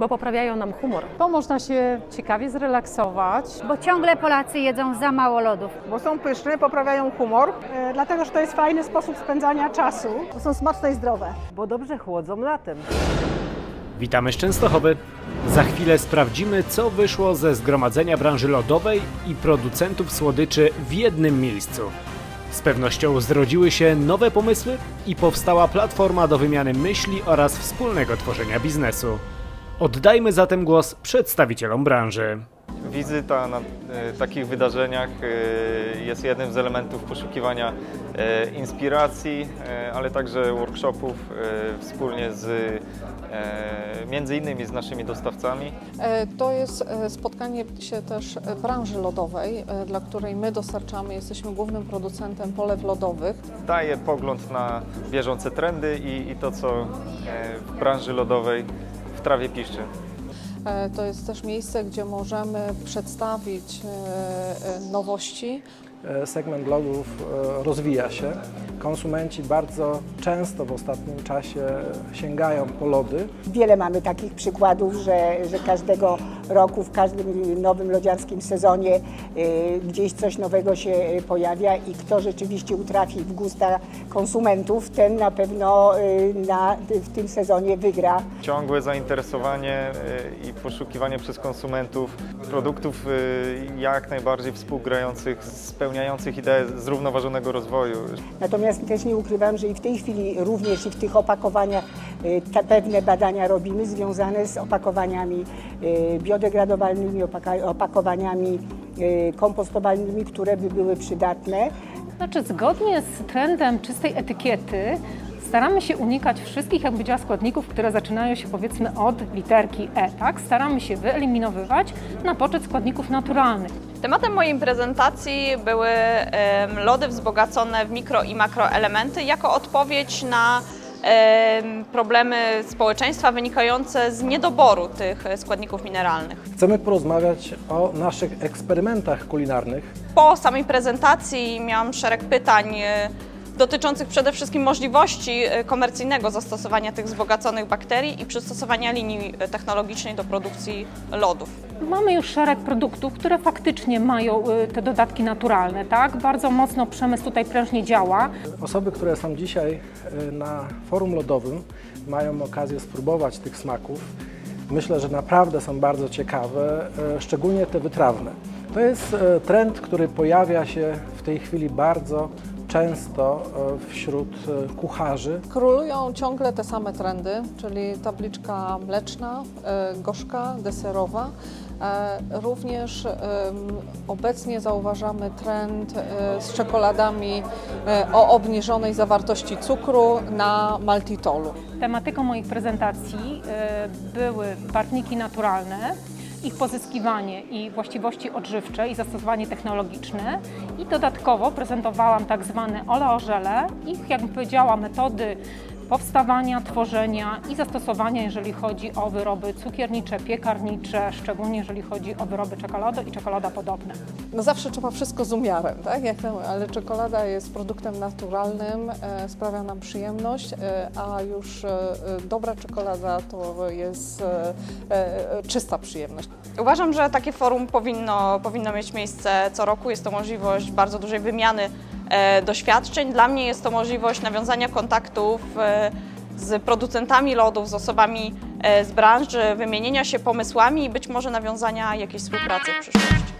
bo poprawiają nam humor. bo można się ciekawie zrelaksować. bo ciągle Polacy jedzą za mało lodów. bo są pyszne, poprawiają humor, e, dlatego że to jest fajny sposób spędzania czasu, bo są smaczne i zdrowe. bo dobrze chłodzą latem. Witamy z Częstochowy. Za chwilę sprawdzimy, co wyszło ze zgromadzenia branży lodowej i producentów słodyczy w jednym miejscu. Z pewnością zrodziły się nowe pomysły i powstała platforma do wymiany myśli oraz wspólnego tworzenia biznesu. Oddajmy zatem głos przedstawicielom branży. Wizyta na e, takich wydarzeniach e, jest jednym z elementów poszukiwania e, inspiracji, e, ale także workshopów e, wspólnie z e, między innymi z naszymi dostawcami. E, To jest e, spotkanie się też e, branży lodowej, e, dla której my dostarczamy, jesteśmy głównym producentem polew lodowych. Daje pogląd na bieżące trendy i, i to, co e, w branży lodowej w trawie piszczy. E, To jest też miejsce, gdzie możemy przedstawić e, e, nowości, segment lodów e, rozwija się. Konsumenci bardzo często w ostatnim czasie sięgają po lody. Wiele mamy takich przykładów, że, że każdego roku, w każdym nowym lodziarskim sezonie e, gdzieś coś nowego się pojawia i kto rzeczywiście utrafi w gusta konsumentów, ten na pewno e, na, w tym sezonie wygra. Ciągłe zainteresowanie i poszukiwanie przez konsumentów produktów jak najbardziej współgrających, spełniających ideę zrównoważonego rozwoju. Natomiast też nie ukrywam, że i w tej chwili również i w tych opakowaniach y, te pewne badania robimy związane z opakowaniami y, biodegradowalnymi, opaka- opakowaniami y, kompostowalnymi, które by były przydatne. Znaczy, zgodnie z trendem czystej etykiety, staramy się unikać wszystkich, jak powiedziała, składników, które zaczynają się powiedzmy od literki E, tak? Staramy się wyeliminowywać na poczet składników naturalnych. Tematem mojej prezentacji były lody wzbogacone w mikro i makroelementy jako odpowiedź na problemy społeczeństwa wynikające z niedoboru tych składników mineralnych. Chcemy porozmawiać o naszych eksperymentach kulinarnych. Po samej prezentacji miałam szereg pytań dotyczących przede wszystkim możliwości e, komercyjnego zastosowania tych wzbogaconych bakterii i przystosowania linii e, technologicznej do produkcji lodów. Mamy już szereg produktów, które faktycznie mają y, te dodatki naturalne, tak? Bardzo mocno przemysł tutaj prężnie działa. Osoby, które są dzisiaj e, na forum lodowym, mają okazję spróbować tych smaków. Myślę, że naprawdę są bardzo ciekawe, e, szczególnie te wytrawne. To jest e, trend, który pojawia się w tej chwili bardzo często e, wśród e, kucharzy. Królują ciągle te same trendy, czyli tabliczka mleczna, e, gorzka, deserowa. Również obecnie zauważamy trend z czekoladami o obniżonej zawartości cukru na maltitolu. Tematyką moich prezentacji były barwniki naturalne, ich pozyskiwanie i właściwości odżywcze i zastosowanie technologiczne. I dodatkowo prezentowałam tak zwane oleożele, ich jak powiedziała metody powstawania, tworzenia i zastosowania, jeżeli chodzi o wyroby cukiernicze, piekarnicze, szczególnie jeżeli chodzi o wyroby czekolady i czekolada podobne. No zawsze trzeba wszystko z umiarem, tak? Jak to, ale czekolada jest produktem naturalnym, e, sprawia nam przyjemność, e, a już e, e, dobra czekolada to jest e, e, czysta przyjemność. Uważam, że takie forum powinno, powinno mieć miejsce co roku. Jest to możliwość bardzo dużej wymiany e, doświadczeń. Dla mnie jest to możliwość nawiązania kontaktów e, z producentami lodów, z osobami e, z branży, wymienienia się pomysłami i być może nawiązania jakiejś współpracy w przyszłości.